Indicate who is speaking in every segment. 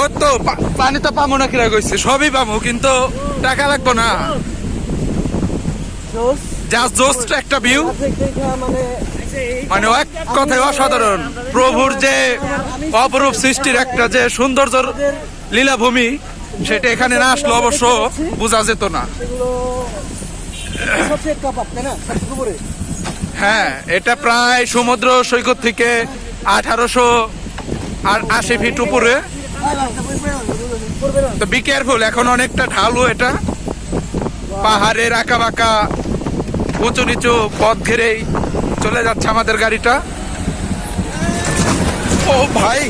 Speaker 1: ও তো পানি তো পাবো না কিরা কইছে? সবই পাবো কিন্তু টাকা লাগবো না।
Speaker 2: জোস
Speaker 1: জাস্ট জোস্ট একটা ভিউ
Speaker 2: মানে
Speaker 1: এক কথায় অসাধারণ। প্রভুর যে অপরূপ সৃষ্টির একটা যে সৌন্দর্য লীলাভূমি, সেটা এখানে না আসলে অবশ্য বোঝা যেত না। হ্যাঁ এটা প্রায় সমুদ্র সৈকত থেকে আঠারোশো আর আশি ফিট উপরে। তো বি কেয়ারফুল এখন অনেকটা ঢালু এটা। পাহাড়ের আঁকা বাঁকা উঁচু নিচু পথ ঘেরেই চলে যাচ্ছে আমাদের গাড়িটা। ও ভাই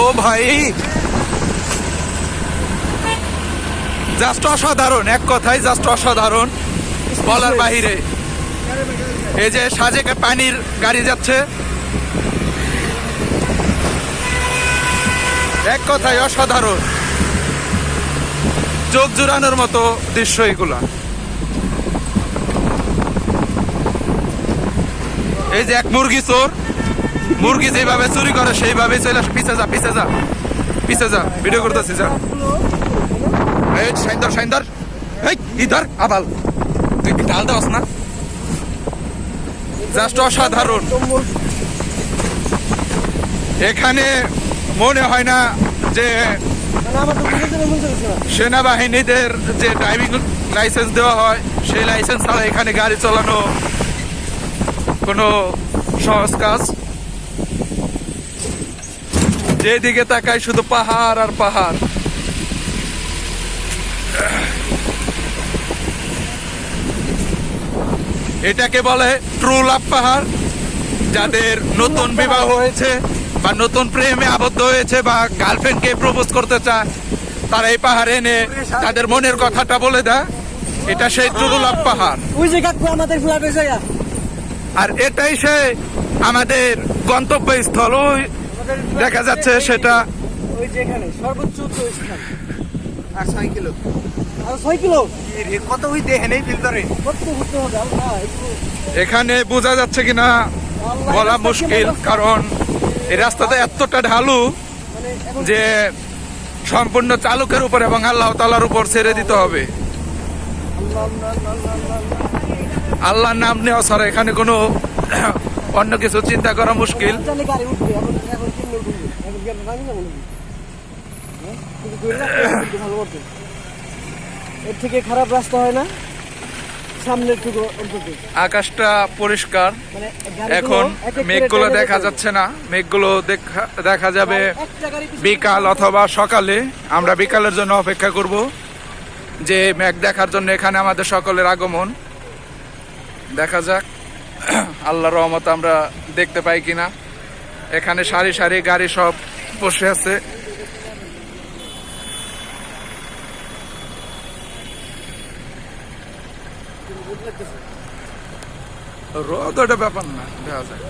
Speaker 1: ও ভাই। জাস্ট অসাধারণ, এক কথায় জাস্ট অসাধারণ। বলার বাহিরে। এই যে সাজেকে পানির গাড়ি যাচ্ছে। এক কথায় অসাধারণ। চোখ জুড়ানোর মতো দৃশ্য এগুলা। এই যে এক মুরগি চোর, মুরগি যেভাবে চুরি করে সেইভাবে চলে পিছে যা পিছে যা পিছে যা, ভিডিও করতেছি, যা। এই, সাইন্দর সাইন্দর। এই, ইধর, আবাল। তুই ঢাল দাস না? জাস্ট অসাধারণ। এখানে মনে হয় না যে সেনাবাহিনীদের যে ড্রাইভিং লাইসেন্স দেওয়া হয় সেই লাইসেন্স ছাড়া এখানে গাড়ি চালানো কোনো সহজ কাজ? যেদিকে তাকায় শুধু পাহাড় আর পাহাড়। এটাকে বলে ট্রু লাভ পাহাড় যাদের নতুন বিবাহ হয়েছে। বা নতুন প্রেমে আবদ্ধ হয়েছে বা গার্লফ্রেন্ডকে প্রপোজ করতে চায় তারা এই পাহাড়ে এনে তাদের মনের কথাটা বলে দেয় এটা সেই ট্রু লাভ পাহাড়।
Speaker 2: ওই যে কাকু আমাদের ফ্ল্যাট হয়েছে
Speaker 1: আর এটাই সে আমাদের গন্তব্যস্থল। ওই দেখা যাচ্ছে সেটা
Speaker 2: ওই যে এখানে সর্বোচ্চ উচ্চ স্থান।
Speaker 3: আর ছয় কিলো।
Speaker 1: এখানে বোঝা যাচ্ছে কিনা বলা মুশকিল কারণ এই রাস্তাটা এতটা ঢালু যে সম্পূর্ণ চালকের উপর এবং আল্লাহ তালার উপর ছেড়ে দিতে হবে
Speaker 2: আল্লাহ, আল্লাহ, আল্লাহ, আল্লাহ, আল্লাহ।
Speaker 1: আল্লাহর নাম নেওয়া ছাড়া এখানে কোনো অন্য কিছু চিন্তা করা মুশকিল।
Speaker 2: এর থেকে খারাপ রাস্তা হয় না
Speaker 1: আকাশটা পরিষ্কার।
Speaker 2: মানে
Speaker 1: এখন মেঘগুলো দেখা যাচ্ছে না। মেঘগুলো দেখা দেখা যাবে বিকাল অথবা সকালে। আমরা বিকালের জন্য অপেক্ষা করব। যে মেঘ দেখার জন্য এখানে আমাদের সকলের আগমন। দেখা যাক। আল্লাহ রহমত আমরা দেখতে পাই কিনা। এখানে সারি সারি গাড়ি সব বসে আছে। রোদ ওটা ব্যাপার না দেখা যাক।